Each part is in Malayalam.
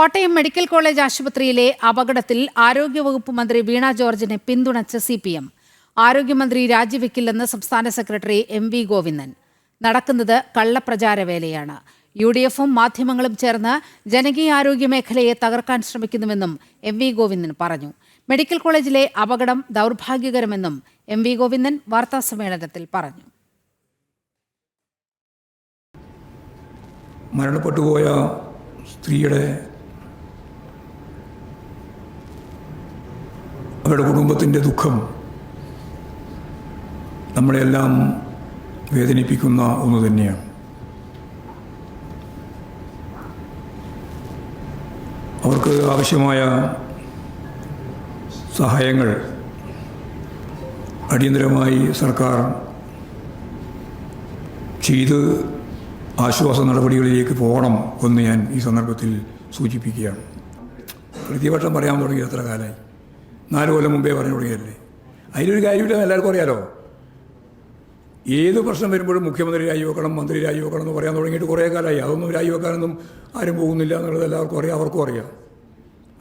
കോട്ടയം മെഡിക്കൽ കോളേജ് ആശുപത്രിയിലെ അപകടത്തിൽ ആരോഗ്യവകുപ്പ് മന്ത്രി വീണ ജോർജിനെ പിന്തുണച്ച സി പി എം ആരോഗ്യമന്ത്രി രാജിവെക്കില്ലെന്ന് സംസ്ഥാന സെക്രട്ടറി എം വി ഗോവിന്ദൻ. നടക്കുന്നത് കള്ളപ്രചാരവേലയാണ്. യു ഡി എഫും മാധ്യമങ്ങളും ചേർന്ന് ജനകീയാരോഗ്യ മേഖലയെ തകർക്കാൻ ശ്രമിക്കുന്നുവെന്നും എം വി ഗോവിന്ദൻ പറഞ്ഞു. മെഡിക്കൽ കോളേജിലെ അപകടം ദൗർഭാഗ്യകരമെന്നും എം വി ഗോവിന്ദൻ വാർത്താസമ്മേളനത്തിൽ പറഞ്ഞു. മരണപ്പെട്ടുപോയ സ്ത്രീയുടെ അവരുടെ കുടുംബത്തിന്റെ ദുഃഖം നമ്മളെല്ലാം വേദനിപ്പിക്കുന്ന ഒന്ന് തന്നെയാണ്. അവർക്ക് ആവശ്യമായ സഹായങ്ങൾ അടിയന്തരമായി സർക്കാർ ചെയ്ത് ആശ്വാസ നടപടികളിലേക്ക് പോകണം എന്ന് ഞാൻ ഈ സന്ദർഭത്തിൽ സൂചിപ്പിക്കുകയാണ്. പ്രതിപക്ഷം പറയാൻ തുടങ്ങി എത്ര കാലമായി? നാല് കൊല്ലം മുമ്പേ പറഞ്ഞു തുടങ്ങിയല്ലേ അതിലൊരു കാര്യമില്ല എല്ലാവർക്കും അറിയാലോ. ഏത് പ്രശ്നം വരുമ്പോഴും മുഖ്യമന്ത്രി രാജിവെക്കണം മന്ത്രി രാജിവെക്കണം എന്ന് പറയാൻ തുടങ്ങിയിട്ട് കുറേ കാലമായി. അതൊന്നും രാജിവെക്കാനൊന്നും ആരും പോകുന്നില്ല എന്നുള്ളത് എല്ലാവർക്കും അറിയാം അവർക്കും അറിയാം.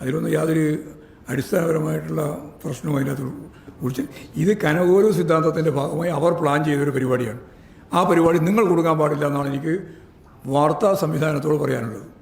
അതിലൊന്നും യാതൊരു അടിസ്ഥാനപരമായിട്ടുള്ള പ്രശ്നവും അതിനകത്ത് കുറിച്ച് ഇത് കനകോരോ സിദ്ധാന്തത്തിന്റെ ഭാഗമായി അവർ പ്ലാൻ ചെയ്തൊരു പരിപാടിയാണ്. ആ പരിപാടി നിങ്ങൾ കൊടുക്കാൻ പാടില്ല എന്നാണ് എനിക്ക് വാർത്താ സംവിധാനത്തോട് പറയാനുള്ളത്.